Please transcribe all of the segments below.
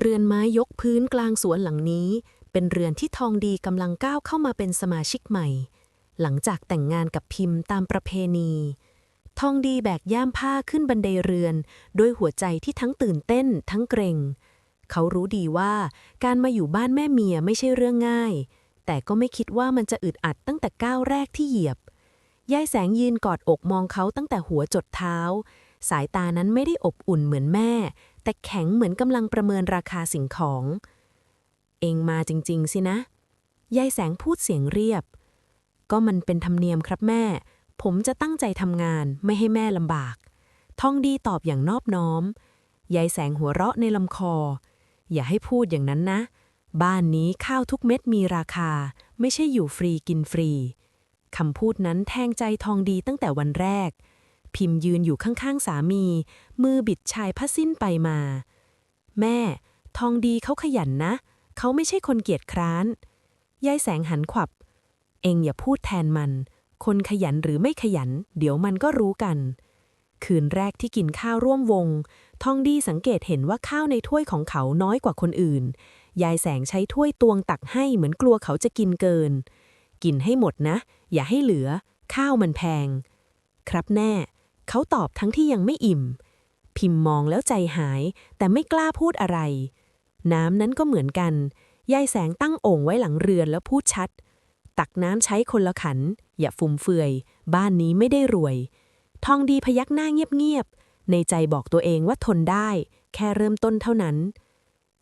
เรือนไม้ยกพื้นกลางสวนหลังนี้ เป็นเรือนที่ทองดีกำลังก้าวเข้ามาเป็นสมาชิกใหม่ หลังจากแต่งงานกับพิมพ์ตามประเพณี ทองดีแบกย่ามผ้าขึ้นบันไดเรือน ด้วยหัวใจที่ทั้งตื่นเต้นทั้งเกรงเขารู้ดีว่าการมาอยู่บ้านแม่เมียไม่ใช่เรื่องง่าย แต่ก็ไม่คิดว่ามันจะอึดอัดตั้งแต่ก้าวแรกที่เหยียบ ยายแสงยืนกอดอกมองเขาตั้งแต่หัวจดเท้า สายตานั้นไม่ได้อบอุ่นเหมือนแม่ แต่แข็งเหมือนกำลังประเมินราคาสิ่งของ เองมาจริง ๆ สินะ ยายแสงพูดเสียงเรียบ ก็มันเป็นธรรมเนียมครับแม่ ผมจะตั้งใจทำงานไม่ให้แม่ลำบาก ทองดีตอบอย่างนอบน้อม ยายแสงหัวเราะในลำคอ อย่าให้พูดอย่างนั้นนะ บ้านนี้ข้าวทุกเม็ดมีราคา ไม่ใช่อยู่ฟรีกินฟรีคำพูดนั้นแทงใจทองดีตั้งแต่วันแรก พิมพ์ยืนอยู่ข้างๆสามี มือบิดชายผ้าสิ้นไปมา แม่ ทองดีเขาขยันนะ เขาไม่ใช่คนเกียจคร้าน ยายแสงหันขวับ เองอย่าพูดแทนมัน คนขยันหรือไม่ขยัน เดี๋ยวมันก็รู้กัน คืนแรกที่กินข้าวร่วมวง ทองดีสังเกตเห็นว่าข้าวในถ้วยของเขาน้อยกว่าคนอื่น ยายแสงใช้ถ้วยตวงตักให้เหมือนกลัวเขาจะกินเกิน กินให้หมดนะ อย่าให้เหลือ ข้าวมันแพงครับแน่ เขาตอบทั้งที่ยังไม่อิ่ม พิมพ์มองแล้วใจหาย แต่ไม่กล้าพูดอะไร น้ำนั้นก็เหมือนกัน ยายแสงตั้งโอ่งไว้หลังเรือนแล้วพูดชัด ตักน้ำใช้คนละขัน อย่าฟุ่มเฟือย บ้านนี้ไม่ได้รวย ทองดีพยักหน้าเงียบๆ ในใจบอกตัวเองว่าทนได้ แค่เริ่มต้นเท่านั้น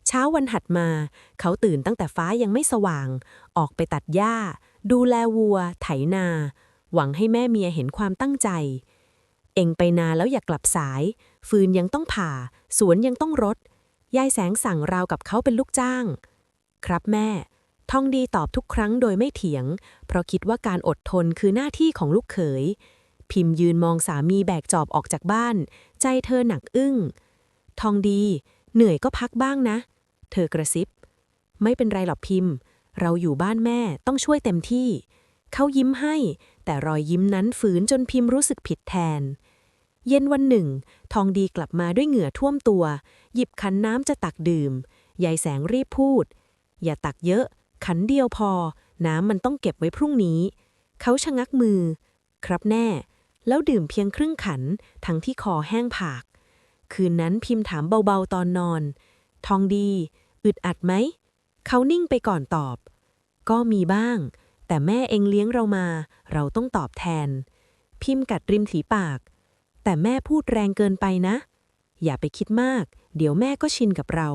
เช้าวันถัดมา เขาตื่นตั้งแต่ฟ้ายังไม่สว่าง ออกไปตัดหญ้า ดูแลวัว ไถนา หวังให้แม่เมียเห็นความตั้งใจ เองไปนาแล้วอย่ากลับสาย ฟืนยังต้องผ่า สวนยังต้องรด ยายแสงสั่งราวกับเขาเป็นลูกจ้าง ครับแม่ ทองดีตอบทุกครั้งโดยไม่เถียง เพราะคิดว่าการอดทนคือหน้าที่ของลูกเขย พิมพ์ยืนมองสามีแบกจอบออกจากบ้าน ใจเธอหนักอึ้ง ทองดี เหนื่อยก็พักบ้างนะ เธอกระซิบ ไม่เป็นไรหรอกพิมพ์ เราอยู่บ้านแม่ต้องช่วยเต็มที่ เขายิ้มให้ แต่รอยยิ้มนั้นฝืนจนพิมพ์รู้สึกผิดแทน เย็นวันหนึ่ง ทองดีกลับมาด้วยเหงื่อท่วมตัว หยิบขันน้ำจะตักดื่ม ยายแสงรีบพูด อย่าตักเยอะ ขันเดียวพอ น้ำมันต้องเก็บไว้พรุ่งนี้ เขาชะงักมือ ครับแน่ แล้วดื่มเพียงครึ่งขัน ทั้งที่คอแห้งผาก คืนนั้นพิมพ์ถามเบาๆตอนนอน ทองดี อึดอัดไหม เขานิ่งไปก่อนตอบ ก็มีบ้าง แต่แม่เองเลี้ยงเรามา เราต้องตอบแทน พิมพ์กัดริมฝีปาก แต่แม่พูดแรงเกินไปนะ อย่าไปคิดมาก เดี๋ยวแม่ก็ชินกับเรา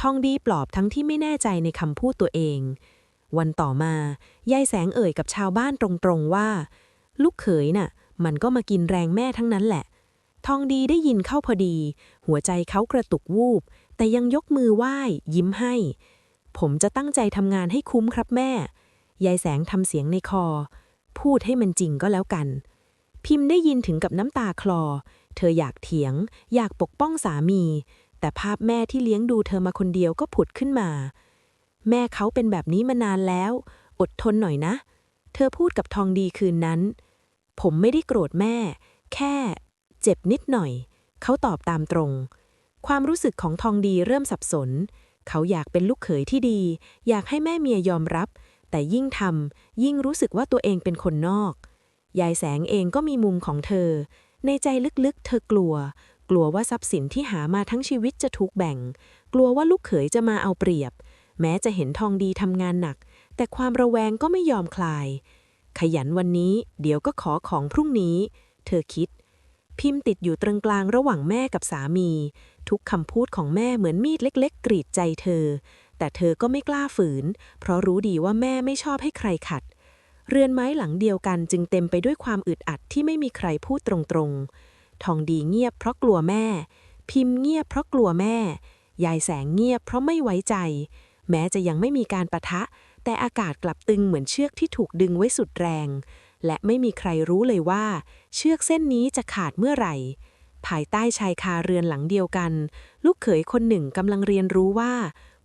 ทองดีปลอบทั้งที่ไม่แน่ใจในคำพูดตัวเอง วันต่อมายายแสงเอ่ยกับชาวบ้านตรงๆว่า ลูกเขยน่ะ มันก็มากินแรงแม่ทั้งนั้นแหละ ทองดีได้ยินเข้าพอดี หัวใจเขากระตุกวูบ แต่ยังยกมือไหว้ยิ้มให้ ผมจะตั้งใจทำงานให้คุ้มครับแม่ ยายแสงทำเสียงในคอ พูดให้มันจริงก็แล้วกัน พิมพ์ได้ยินถึงกับน้ำตาคลอ เธออยากเถียง อยากปกป้องสามี แต่ภาพแม่ที่เลี้ยงดูเธอมาคนเดียวก็ผุดขึ้นมา แม่เขาเป็นแบบนี้มานานแล้ว อดทนหน่อยนะ เธอพูดกับทองดีคืนนั้น ผมไม่ได้โกรธแม่ แค่ เจ็บนิดหน่อย เขาตอบตามตรง ความรู้สึกของทองดีเริ่มสับสนเขาอยากเป็นลูกเขยที่ดี อยากให้แม่เมียยอมรับ แต่ยิ่งทำยิ่งรู้สึกว่าตัวเองเป็นคนนอก ยายแสงเองก็มีมุมของเธอ ในใจลึกๆ เธอกลัว กลัวว่าทรัพย์สินที่หามาทั้งชีวิตจะถูกแบ่ง กลัวว่าลูกเขยจะมาเอาเปรียบ แม้จะเห็นทองดีทำงานหนัก แต่ความระแวงก็ไม่ยอมคลาย ขยันวันนี้ เดี๋ยวก็ขอของพรุ่งนี้ เธอคิด พิมพ์ติดอยู่ตรงกลางระหว่างแม่กับสามี ทุกคำพูดของแม่เหมือนมีดเล็ก ๆ กรีดใจเธอ แต่เธอก็ไม่กล้าฝืน เพราะรู้ดีว่าแม่ไม่ชอบให้ใครขัด เรือนไม้หลังเดียวกันจึงเต็มไปด้วยความอึดอัดที่ไม่มีใครพูดตรงๆ ทองดีเงียบเพราะกลัวแม่ พิมพ์เงียบเพราะกลัวแม่ ยายแสงเงียบเพราะไม่ไว้ใจ แม้จะยังไม่มีการปะทะ แต่อากาศกลับตึงเหมือนเชือกที่ถูกดึงไว้สุดแรง และไม่มีใครรู้เลยว่า เชือกเส้นนี้จะขาดเมื่อไหร่ภายใต้ชายคาเรือนหลังเดียวกัน ลูกเขยคนหนึ่งกำลังเรียนรู้ว่า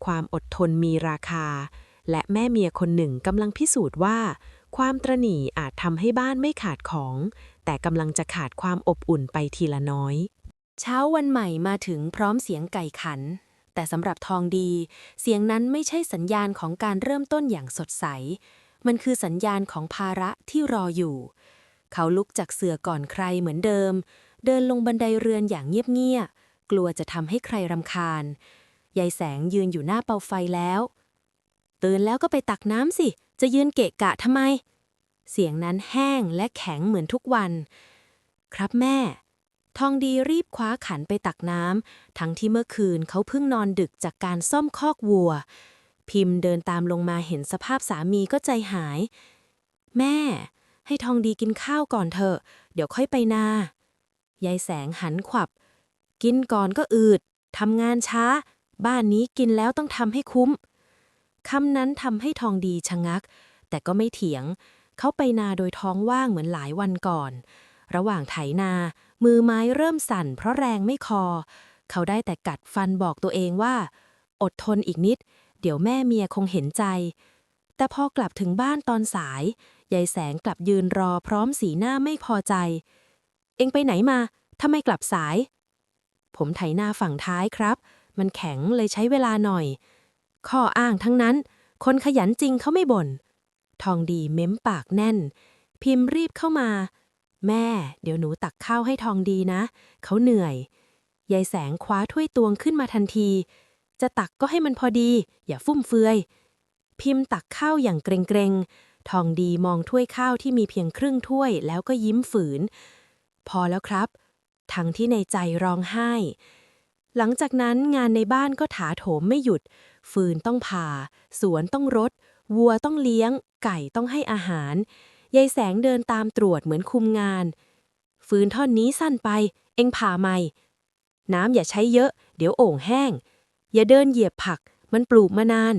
ความอดทนมีราคา และแม่เมียคนหนึ่งกำลังพิสูจน์ว่า ความตระหนี่อาจทำให้บ้านไม่ขาดของ แต่กำลังจะขาดความอบอุ่นไปทีละน้อย เช้าวันใหม่มาถึงพร้อมเสียงไก่ขัน แต่สำหรับทองดี เสียงนั้นไม่ใช่สัญญาณของการเริ่มต้นอย่างสดใส มันคือสัญญาณของภาระที่รออยู่ เขาลุกจากเสื่อก่อนใครเหมือนเดิม เดินลงบันไดเรือนอย่างเงียบๆกลัวจะทำให้ใครรำคาญ ยายแสงยืนอยู่หน้าเตาไฟแล้ว ตื่นแล้วก็ไปตักน้ำสิ จะยืนเกะกะทำไม เสียงนั้นแห้งและแข็งเหมือนทุกวัน ครับแม่ ทองดีรีบคว้าขันไปตักน้ำ ทั้งที่เมื่อคืนเขาเพิ่งนอนดึกจากการซ่อมคอกวัว พิมพ์เดินตามลงมาเห็นสภาพสามีก็ใจหาย แม่ ให้ทองดีกินข้าวก่อนเถอะ เดี๋ยวค่อยไปนา ยายแสงหันขวับ กินก่อนก็อืดทำงานช้า บ้านนี้กินแล้วต้องทำให้คุ้มคำนั้นทำให้ทองดีชะงัก แต่ก็ไม่เถียง เขาไปนาโดยท้องว่างเหมือนหลายวันก่อน ระหว่างไถนา มือไม้เริ่มสั่น เพราะแรงไม่คอ เขาได้แต่กัดฟันบอกตัวเองว่า อดทนอีกนิด เดี๋ยวแม่เมียคงเห็นใจ แต่พอกลับถึงบ้านตอนสาย ยายแสงกลับยืนรอพร้อมสีหน้าไม่พอใจ เอ็งไปไหนมาทำไมกลับสาย ผมไถนาฝั่งท้ายครับ มันแข็งเลยใช้เวลาหน่อย ข้ออ้างทั้งนั้น คนขยันจริงเขาไม่บ่น ทองดีเม้มปากแน่น พิมพ์รีบเข้ามา แม่ เดี๋ยวหนูตักข้าวให้ทองดีนะ เขาเหนื่อย ยายแสงคว้าถ้วยตวงขึ้นมาทันที จะตักก็ให้มันพอดี อย่าฟุ่มเฟือย พิมพ์ตักข้าวอย่างเกรงๆ ทองดีมองถ้วยข้าวที่มีเพียงครึ่งถ้วยแล้วก็ยิ้มฝืน พอแล้วครับ ทั้งที่ในใจร้องไห้ หลังจากนั้นงานในบ้านก็ถาโถมไม่หยุด ฟืนต้องผ่า สวนต้องรด วัวต้องเลี้ยง ไก่ต้องให้อาหาร ยายแสงเดินตามตรวจเหมือนคุมงาน ฟืนท่อนนี้สั้นไป เอ็งผ่าใหม่ น้ำอย่าใช้เยอะ เดี๋ยวโอ่งแห้ง อย่าเดินเหยียบผัก มันปลูกมานาน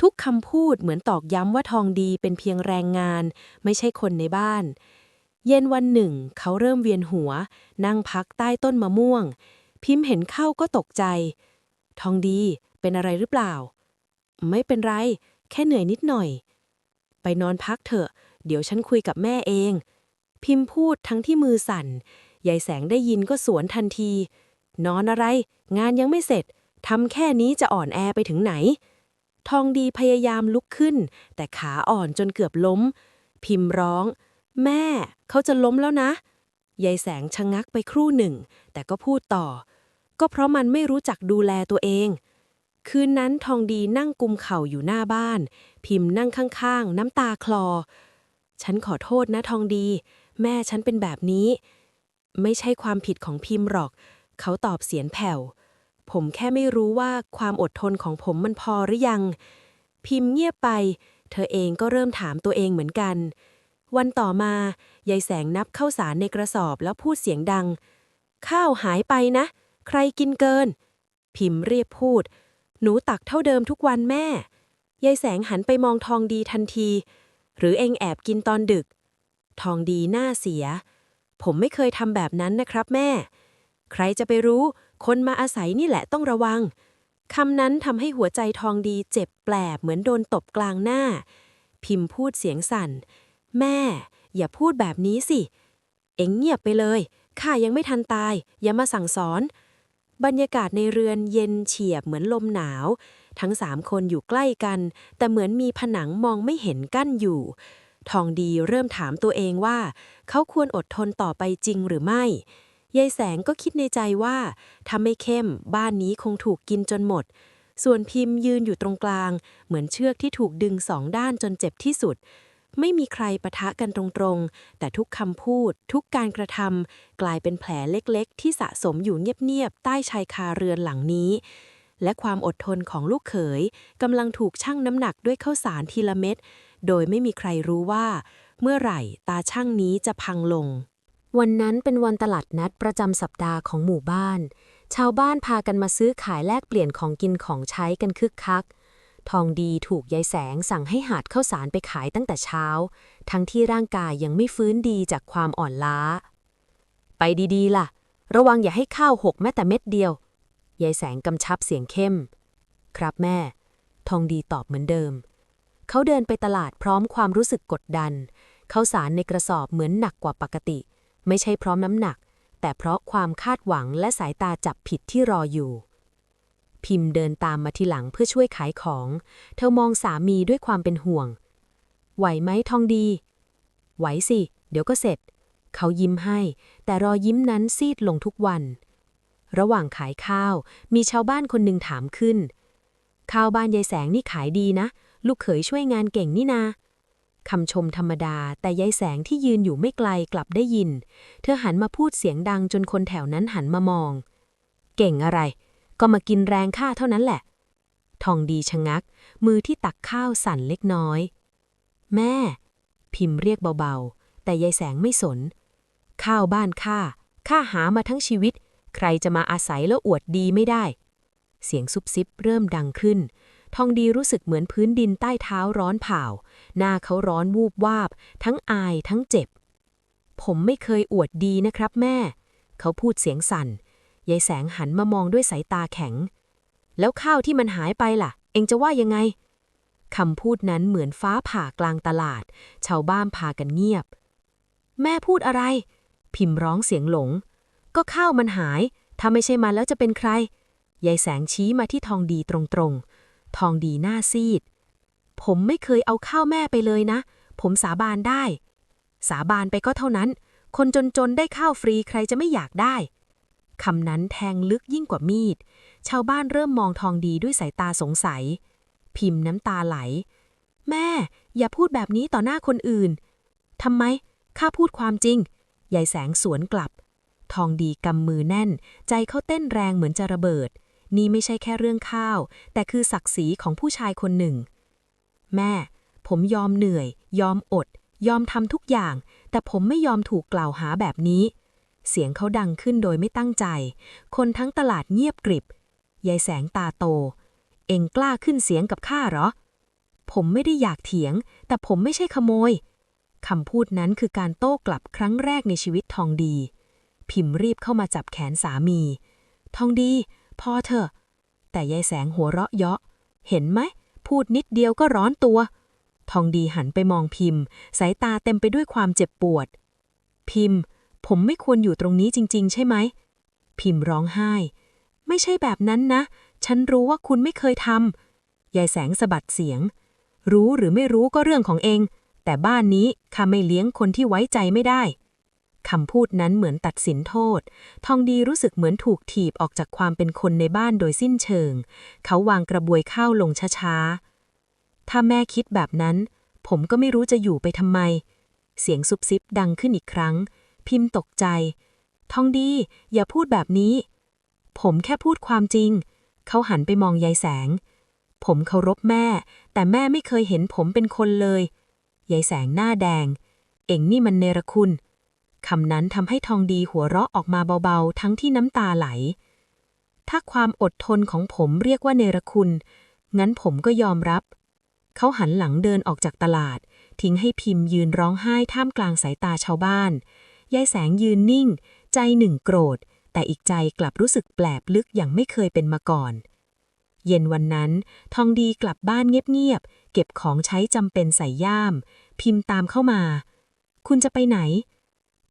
ทุกคำพูดเหมือนตอกย้ำว่าทองดีเป็นเพียงแรงงาน ไม่ใช่คนในบ้าน เย็นวันหนึ่ง เขาเริ่มเวียนหัว นั่งพักใต้ต้นมะม่วง พิมพ์เห็นเข้าก็ตกใจ ทองดีเป็นอะไรหรือเปล่า ไม่เป็นไร แค่เหนื่อยนิดหน่อย ไปนอนพักเถอะ เดี๋ยวฉันคุยกับแม่เอง พิมพ์พูดทั้งที่มือสั่นยายแสงได้ยินก็สวนทันที นอนอะไร งานยังไม่เสร็จทำแค่นี้จะอ่อนแอไปถึงไหน ทองดีพยายามลุกขึ้น แต่ขาอ่อนจนเกือบล้ม พิมพ์ร้อง แม่ เขาจะล้มแล้วนะยายแสงชะงักไปครู่หนึ่ง แต่ก็พูดต่อ ก็เพราะมันไม่รู้จักดูแลตัวเอง คืนนั้นทองดีนั่งกุมเข่าอยู่หน้าบ้าน พิมพ์นั่งข้างๆ น้ำตาคลอ ฉันขอโทษนะทองดี แม่ฉันเป็นแบบนี้ ไม่ใช่ความผิดของพิมพ์หรอก เขาตอบเสียงแผ่ว ผมแค่ไม่รู้ว่าความอดทนของผมมันพอหรือยัง พิมพ์เงียบไป เธอเองก็เริ่มถามตัวเองเหมือนกัน วันต่อมายายแสงนับข้าวสารในกระสอบแล้วพูดเสียงดัง ข้าวหายไปนะ ใครกินเกิน พิมพ์เรียบพูด หนูตักเท่าเดิมทุกวันแม่ ยายแสงหันไปมองทองดีทันที หรือเองแอบกินตอนดึก ทองดีหน้าเสีย ผมไม่เคยทำแบบนั้นนะครับแม่ ใครจะไปรู้ คนมาอาศัยนี่แหละต้องระวังคำนั้นทำให้หัวใจทองดีเจ็บแปลบเหมือนโดนตบกลางหน้า พิมพ์พูดเสียงสั่น แม่ อย่าพูดแบบนี้สิ เอ็งเงียบไปเลย ข้ายังไม่ทันตาย อย่ามาสั่งสอน บรรยากาศในเรือนเย็นเฉียบเหมือนลมหนาว ทั้งสามคนอยู่ใกล้กัน แต่เหมือนมีผนังมองไม่เห็นกั้นอยู่ ทองดีเริ่มถามตัวเองว่า เขาควรอดทนต่อไปจริงหรือไม่ยายแสงก็คิดในใจว่าถ้าไม่เข้มบ้านนี้คงถูกกินจนหมด ส่วนพิมพ์ยืนอยู่ตรงกลาง เหมือนเชือกที่ถูกดึงสองด้านจนเจ็บที่สุด ไม่มีใครปะทะกันตรงๆ แต่ทุกคำพูด ทุกการกระทำกลายเป็นแผลเล็กๆ ที่สะสมอยู่เงียบๆ ใต้ชายคาเรือนหลังนี้ และความอดทนของลูกเขยกำลังถูกชั่งน้ำหนักด้วยข้าวสารทีละเม็ด โดยไม่มีใครรู้ว่า เมื่อไหร่ตาช่างนี้จะพังลง วันนั้นเป็นวันตลาดนัดประจำสัปดาห์ของหมู่บ้าน ชาวบ้านพากันมาซื้อขายแลกเปลี่ยนของกินของใช้กันคึกคัก ทองดีถูกยายแสงสั่งให้หาดข้าวสารไปขายตั้งแต่เช้า ทั้งที่ร่างกายยังไม่ฟื้นดีจากความอ่อนล้า ไปดีๆ ล่ะ ระวังอย่าให้ข้าวหกแม้แต่เม็ดเดียวยายแสงกำชับเสียงเข้ม ครับแม่ ทองดีตอบเหมือนเดิม เขาเดินไปตลาดพร้อมความรู้สึกกดดันข้าวสารในกระสอบเหมือนหนักกว่าปกติ ไม่ใช่เพราะน้ำหนัก แต่เพราะความคาดหวังและสายตาจับผิดที่รออยู่ พิมพ์เดินตามมาทีหลังเพื่อช่วยขายของ เธอมองสามีด้วยความเป็นห่วง ไหวไหมทองดี ไหวสิ เดี๋ยวก็เสร็จ เขายิ้มให้ แต่รอยยิ้มนั้นซีดลงทุกวัน ระหว่างขายข้าว มีชาวบ้านคนหนึ่งถามขึ้น ข้าวบ้านยายแสงนี่ขายดีนะ ลูกเขยช่วยงานเก่งนี่นาคำชมธรรมดา แต่ยายแสงที่ยืนอยู่ไม่ไกลกลับได้ยิน เธอหันมาพูดเสียงดังจนคนแถวนั้นหันมามอง เก่งอะไร ก็มากินแรงข้าเท่านั้นแหละ ทองดีชะงัก มือที่ตักข้าวสั่นเล็กน้อย แม่ พิมพ์เรียกเบาๆ แต่ยายแสงไม่สน ข้าวบ้านข้าข้าหามาทั้งชีวิต ใครจะมาอาศัยแล้วอวดดีไม่ได้ เสียงซุบซิบเริ่มดังขึ้น ทองดีรู้สึกเหมือนพื้นดินใต้เท้าร้อนเผาหน้าเขาร้อนวูบวาบ ทั้งอายทั้งเจ็บ ผมไม่เคยอวดดีนะครับแม่ เขาพูดเสียงสั่น ยายแสงหันมามองด้วยสายตาแข็ง แล้วข้าวที่มันหายไปล่ะ เองจะว่ายังไงคำพูดนั้นเหมือนฟ้าผ่ากลางตลาด ชาวบ้านพากันเงียบ แม่พูดอะไร พิมพ์ร้องเสียงหลง ก็ข้าวมันหาย ถ้าไม่ใช่มันแล้วจะเป็นใคร ยายแสงชี้มาที่ทองดีตรงๆ ทองดีหน้าซีด ผมไม่เคยเอาข้าวแม่ไปเลยนะ ผมสาบานได้ สาบานไปก็เท่านั้น คนจนๆได้ข้าวฟรีใครจะไม่อยากได้ คำนั้นแทงลึกยิ่งกว่ามีด ชาวบ้านเริ่มมองทองดีด้วยสายตาสงสัย พิมพ์น้ำตาไหล แม่ อย่าพูดแบบนี้ต่อหน้าคนอื่นทำไม ข้าพูดความจริง ยายแสงสวนกลับ ทองดีกำมือแน่น ใจเขาเต้นแรงเหมือนจะระเบิด นี่ไม่ใช่แค่เรื่องข้าว แต่คือศักดิ์ศรีของผู้ชายคนหนึ่ง แม่ ผมยอมเหนื่อย ยอมอด ยอมทำทุกอย่าง แต่ผมไม่ยอมถูกกล่าวหาแบบนี้ เสียงเขาดังขึ้นโดยไม่ตั้งใจ คนทั้งตลาดเงียบกริบ ยายแสงตาโต เอ็งกล้าขึ้นเสียงกับข้าเหรอ ผมไม่ได้อยากเถียง แต่ผมไม่ใช่ขโมย คำพูดนั้นคือการโต้กลับครั้งแรกในชีวิตทองดี พิมพ์รีบเข้ามาจับแขนสามี ทองดีพอเถอะ แต่ยายแสงหัวเราะเยาะ เห็นไหม พูดนิดเดียวก็ร้อนตัว ทองดีหันไปมองพิมพ์ สายตาเต็มไปด้วยความเจ็บปวด พิมพ์ ผมไม่ควรอยู่ตรงนี้จริง ๆ ใช่ไหม พิมพ์ร้องไห้ ไม่ใช่แบบนั้นนะ ฉันรู้ว่าคุณไม่เคยทำยายแสงสะบัดเสียง รู้หรือไม่รู้ก็เรื่องของเอง แต่บ้านนี้ข้าไม่เลี้ยงคนที่ไว้ใจไม่ได้คำพูดนั้นเหมือนตัดสินโทษ ทองดีรู้สึกเหมือนถูกถีบออกจากความเป็นคนในบ้านโดยสิ้นเชิง เขาวางกระบวยข้าวลงช้าๆ ถ้าแม่คิดแบบนั้น ผมก็ไม่รู้จะอยู่ไปทำไม เสียงซุบซิบดังขึ้นอีกครั้ง พิมพ์ตกใจ ทองดี อย่าพูดแบบนี้ ผมแค่พูดความจริง เขาหันไปมองยายแสง ผมเคารพแม่ แต่แม่ไม่เคยเห็นผมเป็นคนเลย ยายแสงหน้าแดง เอ็งนี่มันเนรคุณ คำนั้นทำให้ทองดีหัวเราะออกมาเบาๆ ทั้งที่น้ำตาไหล ถ้าความอดทนของผมเรียกว่าเนรคุณ งั้นผมก็ยอมรับ เขาหันหลังเดินออกจากตลาดทิ้งให้พิมพ์ยืนร้องไห้ท่ามกลางสายตาชาวบ้าน ยายแสงยืนนิ่ง ใจหนึ่งโกรธ แต่อีกใจกลับรู้สึกแปลบลึกอย่างไม่เคยเป็นมาก่อน เย็นวันนั้น ทองดีกลับบ้านเงียบๆ เก็บของใช้จำเป็นใส่ย่าม พิมพ์ตามเข้ามา คุณจะไปไหน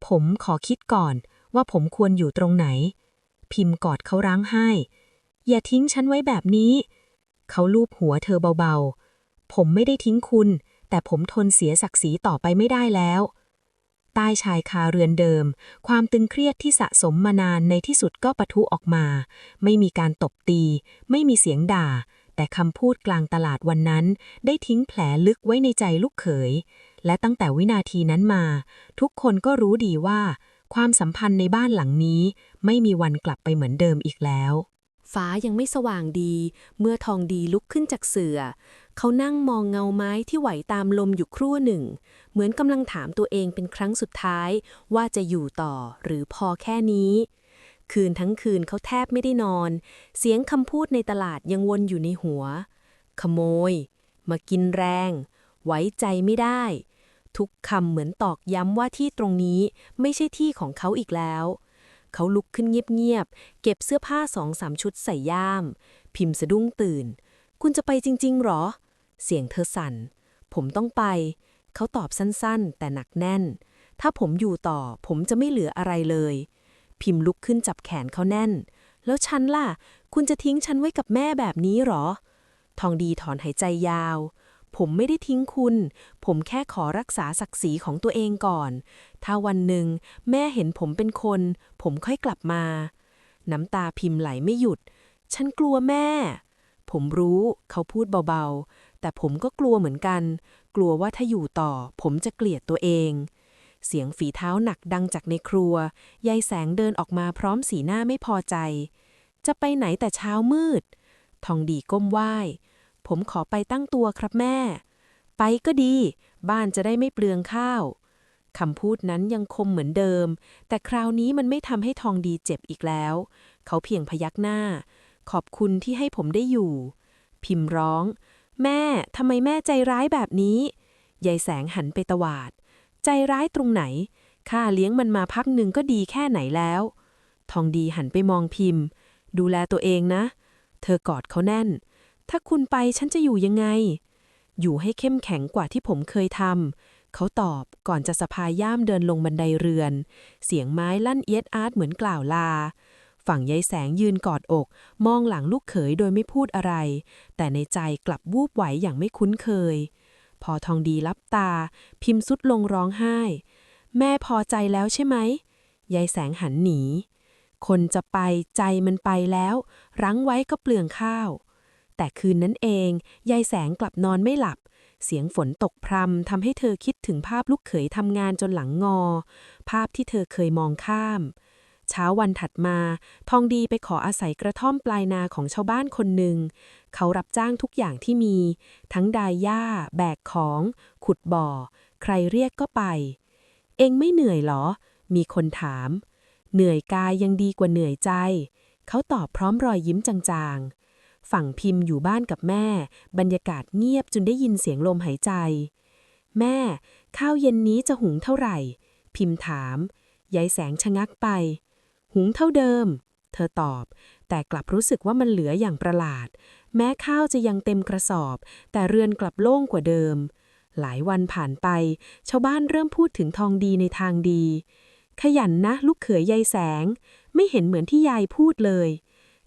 ผมขอคิดก่อนว่าผมควรอยู่ตรงไหน พิมพ์กอดเขาร้างไห้ อย่าทิ้งฉันไว้แบบนี้ เขาลูบหัวเธอเบาๆ ผมไม่ได้ทิ้งคุณ แต่ผมทนเสียศักดิ์ศรีต่อไปไม่ได้แล้ว ใต้ชายคาเรือนเดิม ความตึงเครียดที่สะสมมานานในที่สุดก็ปะทุออกมา ไม่มีการตบตี ไม่มีเสียงด่า แต่คำพูดกลางตลาดวันนั้น ได้ทิ้งแผลลึกไว้ในใจลูกเขย และตั้งแต่วินาทีนั้นมา ทุกคนก็รู้ดีว่า ความสัมพันธ์ในบ้านหลังนี้ ไม่มีวันกลับไปเหมือนเดิมอีกแล้ว ฟ้ายังไม่สว่างดี เมื่อทองดีลุกขึ้นจากเสือ่อ เขานั่งมองเงาไม้ที่ไหวตามลมอยู่ครู่หนึ่ง เหมือนกำลังถามตัวเองเป็นครั้งสุดท้ายว่าจะอยู่ต่อหรือพอแค่นี้ คืนทั้งคืนเขาแทบไม่ได้นอน เสียงคำพูดในตลาดยังวนอยู่ในหัว ขโมย มากินแรง ไว้ใจไม่ได้ ทุกคำเหมือนตอกย้ำว่าที่ตรงนี้ไม่ใช่ที่ของเขาอีกแล้ว เขาลุกขึ้นเงียบๆ เก็บเสื้อผ้าสองสามชุดใส่ย่าม พิมพ์สะดุ้งตื่น คุณจะไปจริง ๆ หรอ เสียงเธอสั่น ผมต้องไป เขาตอบสั้นๆ แต่หนักแน่น ถ้าผมอยู่ต่อ ผมจะไม่เหลืออะไรเลย พิมพ์ลุกขึ้นจับแขนเขาแน่น แล้วฉันล่ะ คุณจะทิ้งฉันไว้กับแม่แบบนี้หรอ ทองดีถอนหายใจยาว ผมไม่ได้ทิ้งคุณ ผมแค่ขอรักษาศักดิ์ศรีของตัวเองก่อน ถ้าวันหนึ่งแม่เห็นผมเป็นคน ผมค่อยกลับมา น้ำตาพิมพ์ไหลไม่หยุด ฉันกลัวแม่ ผมรู้เขาพูดเบาๆ แต่ผมก็กลัวเหมือนกัน กลัวว่าถ้าอยู่ต่อ ผมจะเกลียดตัวเอง เสียงฝีเท้าหนักดังจากในครัว ยายแสงเดินออกมาพร้อมสีหน้าไม่พอใจ จะไปไหนแต่เช้ามืด ทองดีก้มไหว้ ผมขอไปตั้งตัวครับแม่ ไปก็ดี บ้านจะได้ไม่เปลืองข้าวคำพูดนั้นยังคมเหมือนเดิม แต่คราวนี้มันไม่ทำให้ทองดีเจ็บอีกแล้ว เขาเพียงพยักหน้า ขอบคุณที่ให้ผมได้อยู่ พิมพ์ร้อง แม่ทำไมแม่ใจร้ายแบบนี้ยายแสงหันไปตวาด ใจร้ายตรงไหนข้าเลี้ยงมันมาพักหนึ่งก็ดีแค่ไหนแล้ว ทองดีหันไปมองพิมพ์ ดูแลตัวเองนะ เธอกอดเขาแน่น ถ้าคุณไปฉันจะอยู่ยังไง อยู่ให้เข้มแข็งกว่าที่ผมเคยทำเขาตอบก่อนจะสะพายย่ามเดินลงบันไดเรือน เสียงไม้ลั่นเอียดอาร์ตเหมือนกล่าวลา ฝั่งยายแสงยืนกอดอก มองหลังลูกเขยโดยไม่พูดอะไร แต่ในใจกลับวูบไหวอย่างไม่คุ้นเคย พอทองดีลับตา พิมพ์สุดลงร้องไห้ แม่พอใจแล้วใช่ไหมยายแสงหันหนี คนจะไปใจมันไปแล้ว รั้งไว้ก็เปลืองข้าว แต่คืนนั้นเอง ยายแสงกลับนอนไม่หลับ เสียงฝนตกพรำทำให้เธอคิดถึงภาพลูกเขยทำงานจนหลังงอ ภาพที่เธอเคยมองข้าม เช้าวันถัดมา ทองดีไปขออาศัยกระท่อมปลายนาของชาวบ้านคนหนึ่ง เขารับจ้างทุกอย่างที่มี ทั้งดายหญ้า แบกของ ขุดบ่อ ใครเรียกก็ไป เองไม่เหนื่อยเหรอ มีคนถาม เหนื่อยกายยังดีกว่าเหนื่อยใจ เขาตอบพร้อมรอยยิ้มจางๆ ฝั่งพิมพ์อยู่บ้านกับแม่ บรรยากาศเงียบจนได้ยินเสียงลมหายใจ แม่ ข้าวเย็นนี้จะหุงเท่าไหร่ พิมพ์ถาม ยายแสงชะงักไป หุงเท่าเดิม เธอตอบ แต่กลับรู้สึกว่ามันเหลืออย่างประหลาด แม้ข้าวจะยังเต็มกระสอบ แต่เรือนกลับโล่งกว่าเดิม หลายวันผ่านไป ชาวบ้านเริ่มพูดถึงทองดีในทางดี ขยันนะ ลูกเขยยายแสง ไม่เห็นเหมือนที่ยายพูดเลย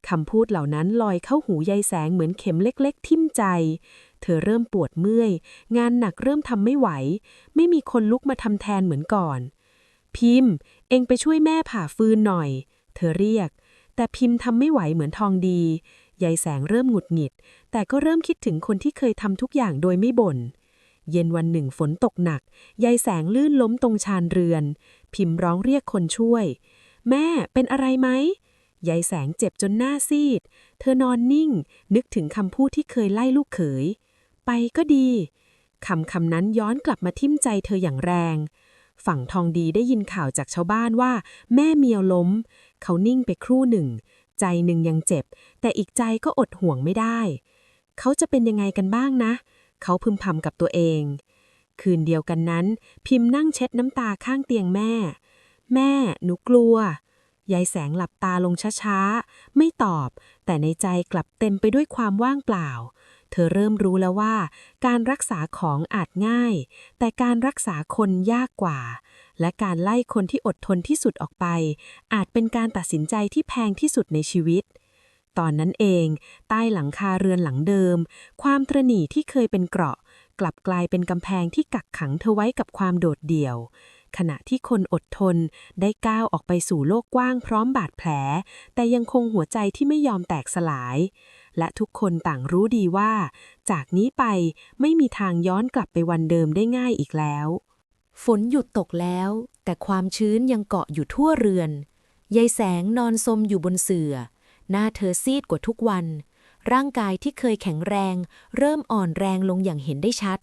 คำพูดเหล่านั้นลอยเข้าหูยายแสงเหมือนเข็มเล็ก ๆ ทิ่มใจ เธอเริ่มปวดเมื่อย งานหนักเริ่มทำไม่ไหว ไม่มีคนลุกมาทำแทนเหมือนก่อน พิมพ์ เองไปช่วยแม่ผ่าฟืนหน่อย เธอเรียก แต่พิมพ์ทำไม่ไหวเหมือนทองดี ยายแสงเริ่มหงุดหงิด แต่ก็เริ่มคิดถึงคนที่เคยทำทุกอย่างโดยไม่บ่นเย็นวันหนึ่งฝนตกหนัก ยายแสงลื่นล้มตรงชานเรือน พิมพ์ร้องเรียกคนช่วย แม่เป็นอะไรไหม ยายแสงเจ็บจนหน้าซีด เธอนอนนิ่ง นึกถึงคำพูดที่เคยไล่ลูกเขย ไปก็ดีคำคำนั้นย้อนกลับมาทิ่มใจเธออย่างแรง ฝั่งทองดีได้ยินข่าวจากชาวบ้านว่า แม่เมียวล้ม เขานิ่งไปครู่หนึ่ง ใจหนึ่งยังเจ็บ แต่อีกใจก็อดห่วงไม่ได้ เขาจะเป็นยังไงกันบ้างนะ เขาพึมพำกับตัวเอง คืนเดียวกันนั้น พิมพ์นั่งเช็ดน้ำตาข้างเตียงแม่ แม่ หนูกลัว ยายแสงหลับตาลงช้าๆ ไม่ตอบ แต่ในใจกลับเต็มไปด้วยความว่างเปล่า เธอเริ่มรู้แล้วว่า การรักษาของอาจง่าย แต่การรักษาคนยากกว่า และการไล่คนที่อดทนที่สุดออกไป อาจเป็นการตัดสินใจที่แพงที่สุดในชีวิตตอนนั้นเอง ใต้หลังคาเรือนหลังเดิม ความตรหนี่ที่เคยเป็นเกราะ กลับกลายเป็นกำแพงที่กักขังเธอไว้กับความโดดเดี่ยว ขณะที่คนอดทนได้ก้าวออกไปสู่โลกกว้างพร้อมบาดแผล แต่ยังคงหัวใจที่ไม่ยอมแตกสลาย และทุกคนต่างรู้ดีว่า จากนี้ไปไม่มีทางย้อนกลับไปวันเดิมได้ง่ายอีกแล้ว ฝนหยุดตกแล้ว แต่ความชื้นยังเกาะอยู่ทั่วเรือน ยายแสงนอนซมอยู่บนเสื่อ หน้าเธอซีดกว่าทุกวัน ร่างกายที่เคยแข็งแรง เริ่มอ่อนแรงลงอย่างเห็นได้ชัด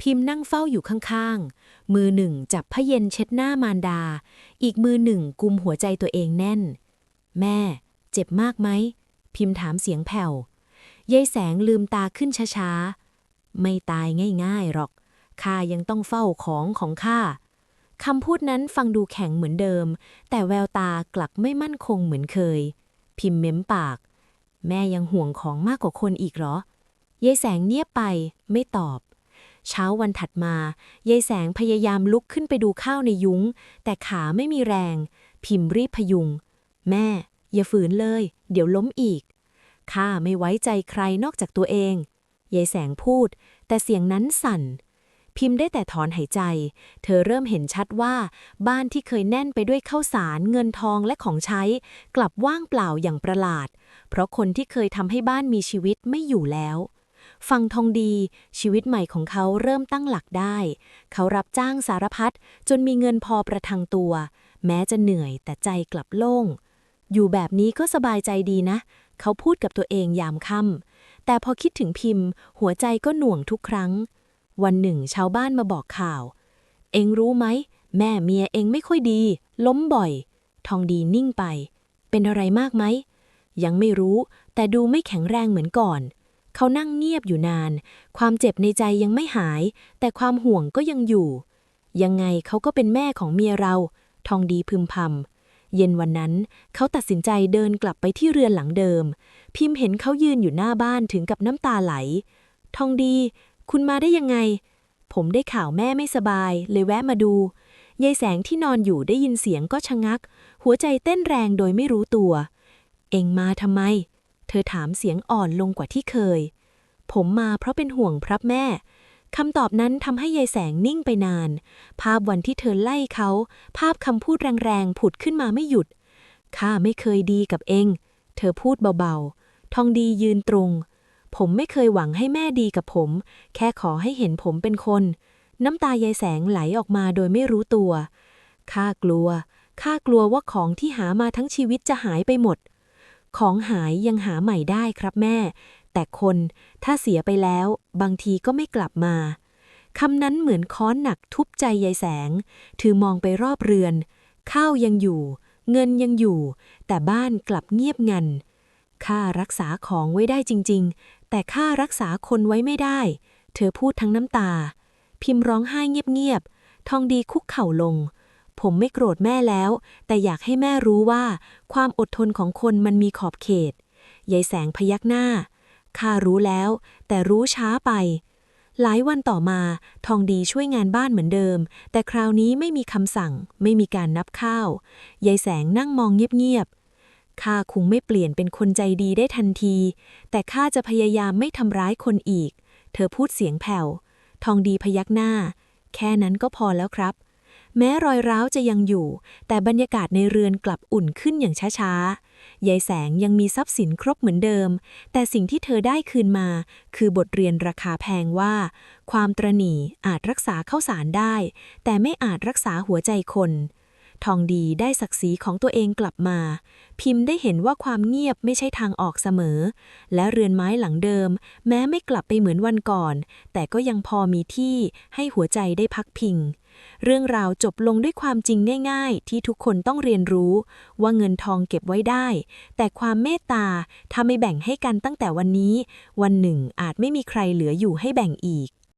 พิมพ์นั่งเฝ้าอยู่ข้างๆ มือหนึ่งจับผ้าเย็นเช็ดหน้ามารดา อีกมือหนึ่งกุมหัวใจตัวเองแน่น แม่ เจ็บมากไหม พิมพ์ถามเสียงแผ่วยายแสงลืมตาขึ้นช้าๆ ไม่ตายง่ายๆหรอก ข้ายังต้องเฝ้าของของข้าคำพูดนั้นฟังดูแข็งเหมือนเดิม แต่แววตากลับไม่มั่นคงเหมือนเคย พิมพ์เม้มปาก แม่ยังห่วงของมากกว่าคนอีกเหรอยายแสงเงียบไปไม่ตอบ เช้าวันถัดมายายแสงพยายามลุกขึ้นไปดูข้าวในยุง้ง แต่ขาไม่มีแรง พิมพ์รีบพยุง แม่ อย่าฝืนเลย เดี๋ยวล้มอีก ข้าไม่ไว้ใจใครนอกจากตัวเอง ยายแสงพูด แต่เสียงนั้นสั่น พิมพ์ได้แต่ถอนหายใจ เธอเริ่มเห็นชัดว่า บ้านที่เคยแน่นไปด้วยข้าวสารเงินทองและของใช้ กลับว่างเปล่าอย่างประหลาด เพราะคนที่เคยทำให้บ้านมีชีวิตไม่อยู่แล้ว ฟังทองดี ชีวิตใหม่ของเขาเริ่มตั้งหลักได้ เขารับจ้างสารพัดจนมีเงินพอประทังตัว แม้จะเหนื่อยแต่ใจกลับโล่ง อยู่แบบนี้ก็สบายใจดีนะ เขาพูดกับตัวเองยามค่ำแต่พอคิดถึงพิมพ์ หัวใจก็หน่วงทุกครั้ง วันหนึ่งชาวบ้านมาบอกข่าว เองรู้ไหม แม่เมียเองไม่ค่อยดี ล้มบ่อย ทองดีนิ่งไป เป็นอะไรมากไหมยังไม่รู้แต่ดูไม่แข็งแรงเหมือนก่อน เขานั่งเงียบอยู่นาน ความเจ็บในใจยังไม่หาย แต่ความห่วงก็ยังอยู่ ยังไงเขาก็เป็นแม่ของเมียเรา ทองดีพึมพำเย็นวันนั้น เขาตัดสินใจเดินกลับไปที่เรือนหลังเดิม พิมพ์เห็นเขายืนอยู่หน้าบ้านถึงกับน้ำตาไหล ทองดี คุณมาได้ยังไง ผมได้ข่าวแม่ไม่สบาย เลยแวะมาดูยายแสงที่นอนอยู่ได้ยินเสียงก็ชะงัก หัวใจเต้นแรงโดยไม่รู้ตัว เองมาทำไม เธอถามเสียงอ่อนลงกว่าที่เคย ผมมาเพราะเป็นห่วงพรับแม่คำตอบนั้นทำให้ยายแสงนิ่งไปนาน ภาพวันที่เธอไล่เขา ภาพคำพูดแรงๆ ผุดขึ้นมาไม่หยุด ข้าไม่เคยดีกับเอง เธอพูดเบาๆ ทองดียืนตรง ผมไม่เคยหวังให้แม่ดีกับผม แค่ขอให้เห็นผมเป็นคน น้ำตายายแสงไหลออกมาโดยไม่รู้ตัว ข้ากลัว ข้ากลัวว่าของที่หามาทั้งชีวิตจะหายไปหมด ของหายยังหาใหม่ได้ครับแม่ แต่คนถ้าเสียไปแล้ว บางทีก็ไม่กลับมาคำนั้นเหมือนค้อนหนักทุบใจยายแสง ถือมองไปรอบเรือน ข้าวยังอยู่ เงินยังอยู่ แต่บ้านกลับเงียบงันข้ารักษาของไว้ได้จริง ๆ แต่ข้ารักษาคนไว้ไม่ได้ เธอพูดทั้งน้ำตา พิมพ์ร้องไห้เงียบๆทองดีคุกเข่าลง ผมไม่โกรธแม่แล้ว แต่อยากให้แม่รู้ว่า ความอดทนของคนมันมีขอบเขต ยายแสงพยักหน้า ข้ารู้แล้ว แต่รู้ช้าไป หลายวันต่อมา ทองดีช่วยงานบ้านเหมือนเดิม แต่คราวนี้ไม่มีคำสั่ง ไม่มีการนับข้าว ยายแสงนั่งมองเงียบๆ ข้าคงไม่เปลี่ยนเป็นคนใจดีได้ทันที แต่ข้าจะพยายามไม่ทำร้ายคนอีก เธอพูดเสียงแผ่ว ทองดีพยักหน้า แค่นั้นก็พอแล้วครับ แม้รอยร้าวจะยังอยู่ แต่บรรยากาศในเรือนกลับอุ่นขึ้นอย่างช้าๆ ยายแสงยังมีทรัพย์สินครบเหมือนเดิม แต่สิ่งที่เธอได้คืนมา คือบทเรียนราคาแพงว่า ความตรณีอาจรักษาเข้าสารได้ แต่ไม่อาจรักษาหัวใจคนทองดีได้ศักดิ์ศรีของตัวเองกลับมา พิมพ์ได้เห็นว่าความเงียบไม่ใช่ทางออกเสมอ และเรือนไม้หลังเดิม แม้ไม่กลับไปเหมือนวันก่อน แต่ก็ยังพอมีที่ให้หัวใจได้พักพิง เรื่องราวจบลงด้วยความจริงง่ายๆ ที่ทุกคนต้องเรียนรู้ ว่าเงินทองเก็บไว้ได้ แต่ความเมตตาถ้าไม่แบ่งให้กันตั้งแต่วันนี้ วันหนึ่งอาจไม่มีใครเหลืออยู่ให้แบ่งอีก